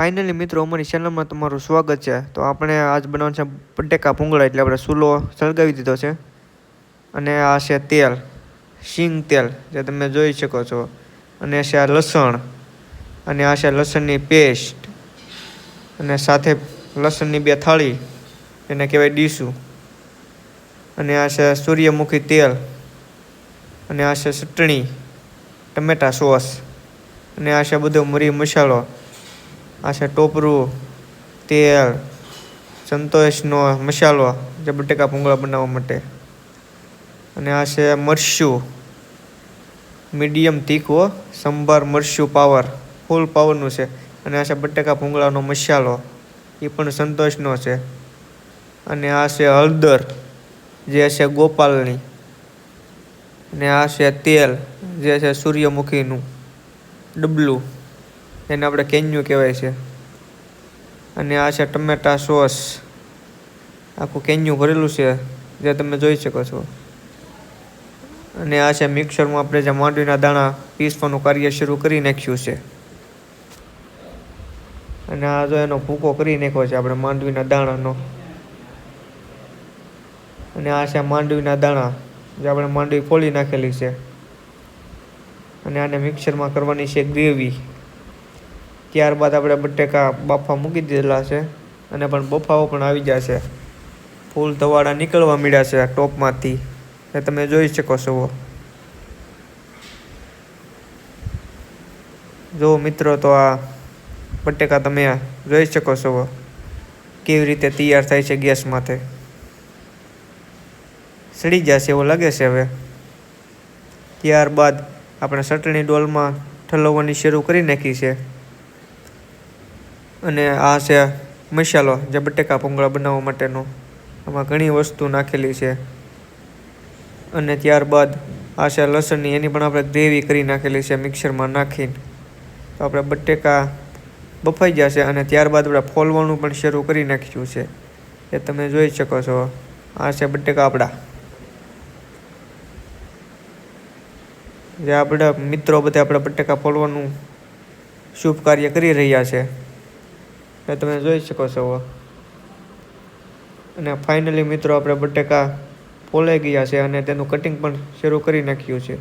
Finally મિત્રો, અમારી ચેનલમાં તમારું સ્વાગત છે. તો આપણે આજ બનાવવાનું છે બટેકા ભૂંગળા, એટલે આપણે સૂલો સળગાવી દીધો છે. અને આ છે તેલ, શીંગ તેલ, જે તમે જોઈ શકો છો. અને છે આ લસણ, અને આ છે લસણની પેસ્ટ, અને સાથે લસણની બે થાળી, એને કહેવાય ડીશું અને આ છે સૂર્યમુખી તેલ, અને આ છે ચટણી, ટમેટા સોસ, અને આ છે બધો મરી મસાલો. આ છે ટોપરું, તેલ, સંતોષનો મસાલો, જે બટેકા ભૂંગળા બનાવવા માટે. અને આ છે મરશું મીડિયમ તીખો સંભાર મરશું પાવર, ફૂલ પાવરનું છે. અને આ છે બટેકા ભૂંગળાનો મસાલો, એ પણ સંતોષનો છે. અને આ છે હળદર, જે છે ગોપાલની. અને આ છે તેલ, જે છે સૂર્યમુખીનું, ડબલું. એને આપણે કેન્યુ કહેવાય છે. અને આ છે ટમેટા સોસ. આખું કેન્યુ ભરેલું છે, જે તમે જોઈ શકો છો. અને આ છે મિક્સરમાં આપણે જે માંડવીના દાણા પીસવાનું કાર્ય શરૂ કરી નાખ્યું છે. અને આ જો એનો ભૂકો કરી નાખ્યો છે આપણે માંડવીના દાણાનો. અને આ છે માંડવીના દાણા, જે આપણે માંડવી ફોલી નાખેલી છે. અને આને મિક્સરમાં કરવાની છે ગ્રેવી. ત્યારબાદ આપણે બટેકા બાફા મૂકી દીધેલા છે અને પણ બફાઓ પણ આવી જશે. ફૂલ ધવાડા નીકળવા મળ્યા છે આ ટોપમાંથી. એ તમે જોઈ શકો છો. જો મિત્રો તો આ બટેકા તમે જોઈ શકો છો કેવી રીતે તૈયાર થાય છે ગેસમાંથી સડી જશે એવું લાગે છે હવે. ત્યારબાદ આપણે ચટણી ડોલમાં ઠલવવાની શરૂ કરી નાખી છે. અને આ છે મસાલો, જે બટેકા ભૂંગળા બનાવવા માટેનો. આમાં ઘણી વસ્તુ નાખેલી છે. અને ત્યારબાદ આ છે લસણની, એની પણ આપણે ગ્રેવી કરી નાખેલી છે મિક્સરમાં નાખીને. તો આપણે બટેકા બફાઈ જશે અને ત્યારબાદ આપણે ફોલવાનું પણ શરૂ કરી નાખ્યું છે. એ તમે જોઈ શકો છો. આ છે બટેકા આપણા જે આપણા મિત્રો બધા આપણા બટેકા ફોલવાનું શુભ કાર્ય કરી રહ્યા છે. એ તમે જોઈ શકો છો. અને ફાઇનલી મિત્રો આપણે બટેકા ફોલાઈ ગયા છે અને તેનું કટિંગ પણ શરૂ કરી નાખ્યું છે.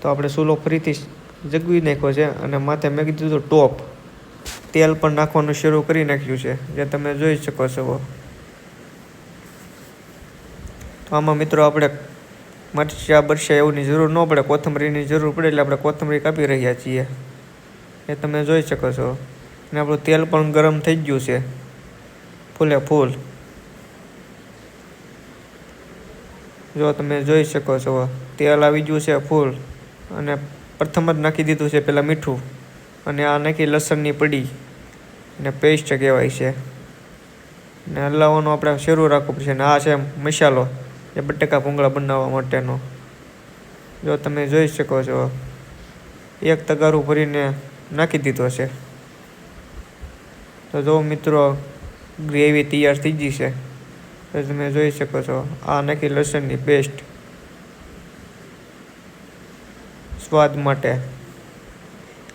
તો આપણે સૂલો ફરીથી જગવી નાખ્યો છે અને માથે મેં કીધું હતું ટોપ તેલ પણ નાખવાનું શરૂ કરી નાખ્યું છે, જે તમે જોઈ શકો છો. તો આમાં મિત્રો આપણે મરચા બરચા એવુંની જરૂર ન પડે, કોથમરીની જરૂર પડે એટલે આપણે કોથમરી કાપી રહ્યા છીએ. એ તમે જોઈ શકો છો. અને આપણું તેલ પણ ગરમ થઈ ગયું છે. ફૂલે ફૂલ. જો તમે જોઈ શકો છો, તેલ આવી ગયું છે ફૂલ. અને પ્રથમ જ નાખી દીધું છે પહેલાં મીઠું. અને આ નાખી લસણની પડી. ને પેસ્ટ કહેવાય છે. ને હલાવવાનું આપણે શરૂ રાખવું પડશે. ને આ છે મસાલો. એ બટેકા ભૂંગળા બનાવવા માટેનો. જો તમે જોઈ શકો છો, એક તગારું ભરીને નાખી દીધો છે. તો જો મિત્રો, ગ્રેવી તૈયાર થઈ ગઈ છે. તો તમે જોઈ શકો છો, આ નાખી લસણની પેસ્ટ સ્વાદ માટે.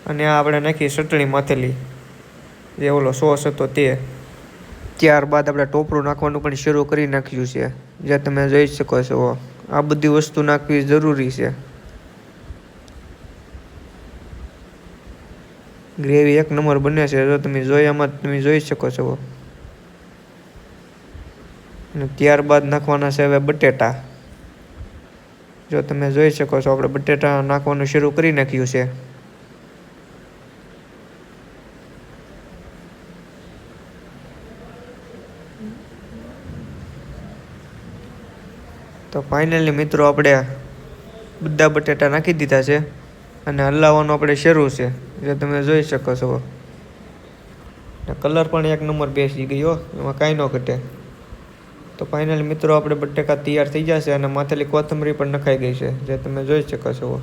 અને આ આપણે નાખી ચટણી માથેલી. જે ઓલો સોસ હતો તે. ત્યારબાદ આપણે ટોપરું નાખવાનું પણ શરૂ કરી નાખ્યું છે. જે તમે જોઈ શકો છો, આ બધી વસ્તુ નાખવી જરૂરી છે. ગ્રેવી એક નંબર બને છે, જો તમે જોઈ આમાં તમે જોઈ શકો છો. અને ત્યારબાદ નાખવાના છે હવે બટેટા. જો તમે જોઈ શકો છો, આપણે બટેટા નાખવાનું શરૂ કરી નાખ્યું છે. તો ફાઇનલી મિત્રો, આપણે બધા બટેટા નાખી દીધા છે. અને હલાવવાનું આપણે શરૂ છે. જે તમે જોઈ શકો છો. કલર પણ એક નંબર બેસી ગયો, એમાં કાંઈ ન ઘટે. તો ફાઇનલી મિત્રો આપણે બટેકા તૈયાર થઈ જશે અને માથેલી કોથમરી પણ નખાઈ ગઈ છે, જે તમે જોઈ શકો છો.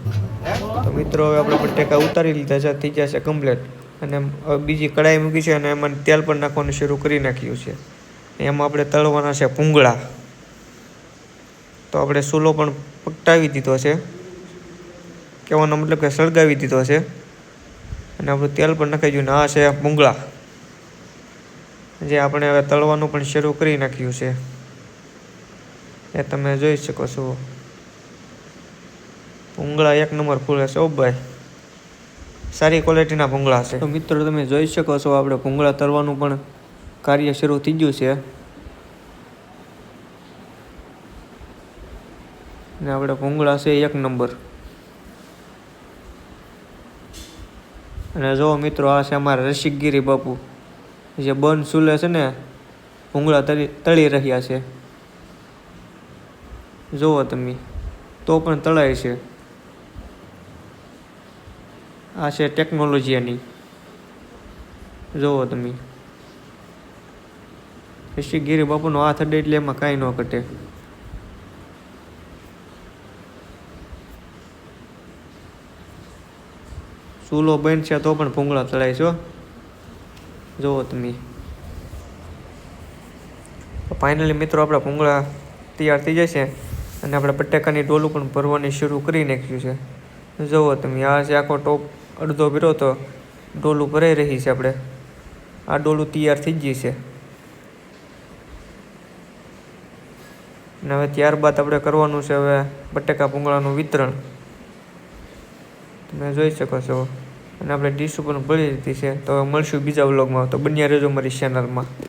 તો મિત્રો હવે આપણે બટેકા ઉતારી લીધા છે, થઈ જશે કમ્પ્લેટ અને બીજી કડાઈ મૂકી છે અને એમાં તેલ પણ નાખવાનું શરૂ કરી નાખ્યું છે. એમાં આપણે તળવાના છે પૂંગળા તો આપણે સૂલો પણ પકટાવી દીધો છે. કહેવાનો મતલબ કે સળગાવી દીધો છે. અને આપણું તેલ પણ નાખી ગયું આ છે ભૂંગળા. જે આપણે હવે તળવાનું પણ શરૂ કરી નાખ્યું છે. એ તમે જોઈ શકો છો. ભૂંગળા એક નંબર ફૂલે છે ભાઈ. સારી ક્વોલિટીના ભૂંગળા છે. તો મિત્રો તમે જોઈ શકો છો આપણે ભૂંગળા તરવાનું પણ કાર્ય શરૂ થઈ ગયું છે. ને આપણે ભૂંગળા છે એક નંબર. અને જો મિત્રો, આ છે અમારા રસિકગીરી બાપુ. જે બન સુલે છે ને ભૂંગળા તળી તળી રહ્યા છે. જુઓ તમે, તો પણ તળાય છે. આ છે ટેકનોલોજીની જુઓ તમે. ઋષિગીરી બાપુનો હાથ અડે એટલે એમાં કાંઈ ન ઘટે. ચૂલો બંધ છે તો પણ ભૂંગળા તળાય છો જુઓ તમે. ફાઇનલી મિત્રો આપણા ભૂંગળા તૈયાર થઈ જશે અને આપણે બટેકાની ડોલું પણ ભરવાની શરૂ કરી નાખ્યું છે. જુઓ તમે, આ છે આખો ટોપ અડધો ભર્યો તો ડોલું ભરાઈ રહી છે આપણે. આ ડોલું તૈયાર થઈ ગઈ છે. અને હવે ત્યારબાદ આપણે કરવાનું છે હવે બટેકા ભૂંગળાનું વિતરણ. તમે જોઈ શકો છો. અને આપણે ડીશ પણ ભરી દીધી છે. તો મળશું બીજા વ્લોગમાં. તો બન્યા રહેજો મારી ચેનલમાં